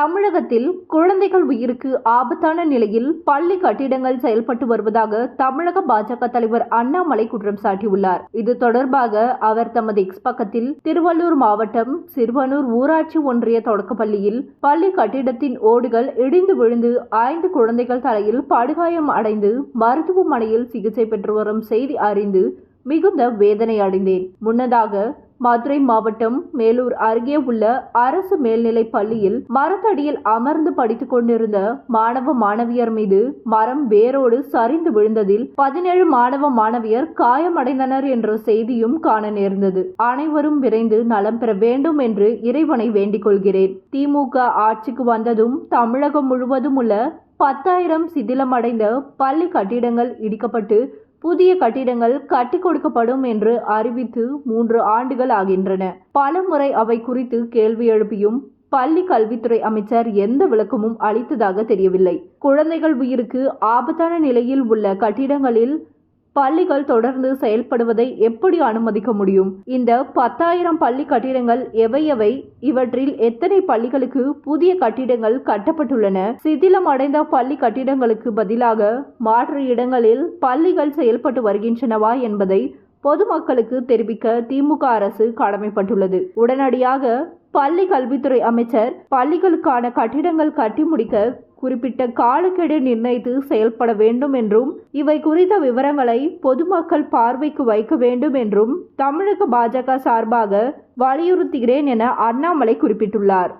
தமிழகத்தில் குழந்தைகள் உயிருக்கு ஆபத்தான நிலையில் பள்ளி கட்டிடங்கள் செயல்பட்டு வருவதாக தமிழக பாஜக தலைவர் அண்ணாமலை குற்றம் சாட்டியுள்ளார். இது தொடர்பாக அவர் தமது எக்ஸ் பக்கத்தில் திருவள்ளூர் மாவட்டம் சிறுவனூர் ஊராட்சி ஒன்றிய தொடக்கப்பள்ளியில் பள்ளி கட்டிடத்தின் ஓடுகள் இடிந்து விழுந்து ஐந்து குழந்தைகள் தலையில் படுகாயம் அடைந்து மருத்துவமனையில் சிகிச்சை பெற்று வரும் செய்தி அறிந்து மிகுந்த வேதனை அடைந்தேன். முன்னதாக மதுரை மாவட்டம் மேலூர் அருகே உள்ள அரசு மேல்நிலை பள்ளியில் மரத்தடியில் அமர்ந்து படித்துக் கொண்டிருந்த மாணவ மாணவியர் மீது மரம் வேரோடு சரிந்து விழுந்ததில் பதினேழு மாணவ மாணவியர் காயமடைந்தனர் என்ற செய்தியும் காண நேர்ந்தது. அனைவரும் விரைந்து நலம் பெற வேண்டும் என்று இறைவனை வேண்டிக் கொள்கிறேன். திமுக ஆட்சிக்கு வந்ததும் தமிழகம் முழுவதும் உள்ள பத்தாயிரம் சிதிலமடைந்த பள்ளி கட்டிடங்கள் இடிக்கப்பட்டு புதிய கட்டிடங்கள் கட்டி கொடுக்கப்படும் என்று அறிவித்து மூன்று ஆண்டுகள் ஆகின்றன. பல முறை அவை குறித்து கேள்வி எழுப்பியும் பள்ளி கல்வித்துறை அமைச்சர் எந்த விளக்கமும் அளித்ததாக தெரியவில்லை. குழந்தைகள் உயிருக்கு ஆபத்தான நிலையில் உள்ள கட்டிடங்களில் பள்ளிகள் தொடர்ந்து செயல்படுவதை எப்படி அனுமதிக்க முடியும்? இந்த பத்தாயிரம் பள்ளி கட்டிடங்கள் எவை எவை? இவற்றில் எத்தனை பள்ளிகளுக்கு புதிய கட்டிடங்கள் கட்டப்பட்டுள்ளன? சிதிலம் அடைந்த பள்ளி கட்டிடங்களுக்கு பதிலாக மாற்று இடங்களில் பள்ளிகள் செயல்பட்டு வருகின்றனவா என்பதை பொதுமக்களுக்கு தெரிவிக்க திமுக அரசு கடமைப்பட்டுள்ளது. உடனடியாக பள்ளி கல்வித்துறை அமைச்சர் பள்ளிகளுக்கான கட்டிடங்கள் கட்டி முடிக்க குறிப்பிட்ட காலக்கெடு நிர்ணயித்து செயல்பட வேண்டும் என்றும் இவை குறித்த விவரங்களை பொதுமக்கள் பார்வைக்கு வைக்க வேண்டும் என்றும் தமிழக பாஜக சார்பாக வலியுறுத்துகிறேன் என அண்ணாமலை குறிப்பிட்டுள்ளார்.